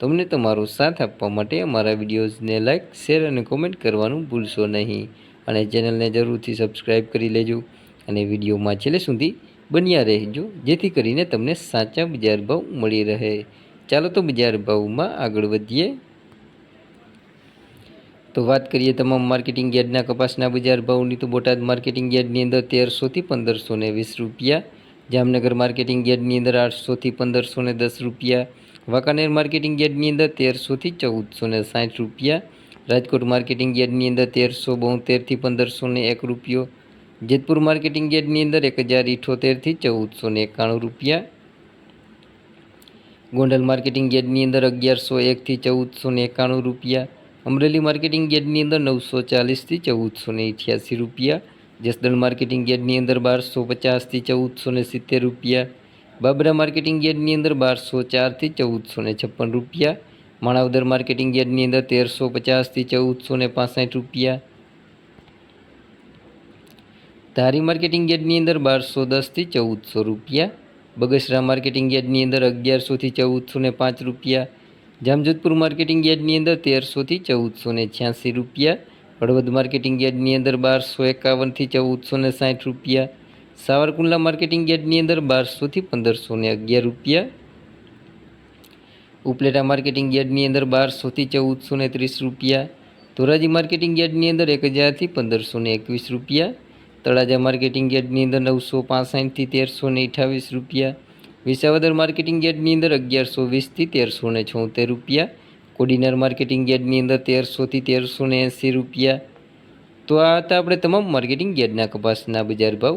તો અમને તમારો સાથ આપવા માટે અમારા વિડીયોઝને લાઇક શેર અને કોમેન્ટ કરવાનું ભૂલશો નહીં. અને ચેનલને જરૂરથી સબસ્ક્રાઈબ કરી લેજો અને વિડીયોમાં છેલ્લે સુધી બન્યા રહેજો, જેથી કરીને તમને સાચા બજાર ભાવ મળી રહે. ચાલો તો બજાર ભાવમાં આગળ વધીએ. તો વાત કરીએ તમામ માર્કેટિંગ યાર્ડના કપાસના બજાર ભાવની, તો બોટાદ માર્કેટિંગ યાર્ડની અંદર તેરસોથી પંદરસો વીસ રૂપિયા, જામનગર માર્કેટિંગ યાર્ડની અંદર આઠસોથી પંદરસો દસ રૂપિયા વાંકાનેર માર્કેટિંગ યાર્ડની અંદર તેરસોથી ચૌદસો ને સાઠ રૂપિયા, રાજકોટ માર્કેટિંગ યાર્ડની અંદર તેરસો બોતેરથી પંદરસો ને એક રૂપિયો, જેતપુર માર્કેટિંગ યાર્ડની અંદર એક હજાર ઇઠોતેરથી ચૌદસો ને એકાણું રૂપિયા, ગોંડલ માર્કેટિંગ યાર્ડની અંદર અગિયારસો એકથી ચૌદસો ને એકાણું રૂપિયા, અમરેલી માર્કેટિંગ યાર્ડની અંદર નવસો ચાલીસથી ચૌદસો ને અઠ્યાસી રૂપિયા, જસદણ માર્કેટિંગ યાર્ડની અંદર બારસો પચાસથી ચૌદસો ને સિત્તેર રૂપિયા બાબરા માર્કેટિંગ યાર્ડની અંદર બારસો ચારથી ચૌદસો ને છપ્પન રૂપિયા. માણાવદર માર્કેટિંગ યાર્ડની અંદર તેરસો પચાસથી ચૌદસો ને પાસઠ રૂપિયા. ધારી માર્કેટિંગ યાર્ડની અંદર બારસો દસથી ચૌદસો રૂપિયા. બગસરા માર્કેટિંગ યાર્ડની અંદર અગિયારસોથી ચૌદસો ને પાંચ રૂપિયા. જામજોધપુર માર્કેટિંગ યાર્ડની અંદર તેરસોથી ચૌદસો ને છ્યાસી રૂપિયા. હળવદ માર્કેટિંગ યાર્ડની અંદર બારસો એકાવનથી ચૌદસો ને સાઠ રૂપિયા. સાવરકુંડલા માર્કેટિંગ યાર્ડની અંદર બારસોથી પંદરસો ને અગિયાર રૂપિયા. ઉપલેટા માર્કેટિંગ યાર્ડની અંદર બારસોથી ચૌદસો ને ત્રીસ રૂપિયા. ધોરાજી માર્કેટિંગ યાર્ડની અંદર એક હજારથી પંદરસો ને એકવીસ રૂપિયા. તળાજા માર્કેટિંગ યાર્ડની અંદર નવસો પાસઠથી તેરસો ને અઠાવીસ રૂપિયા. વિસાવદર માર્કેટિંગ યાર્ડની અંદર અગિયારસો વીસથી તેરસો ને છોતેર રૂપિયા. કોડીનાર માર્કેટિંગ યાર્ડની અંદર તેરસોથી તેરસો ને એંસી રૂપિયા. તો આ હતા આપણે તમામ માર્કેટિંગ યાર્ડના કપાસના બજાર ભાવ.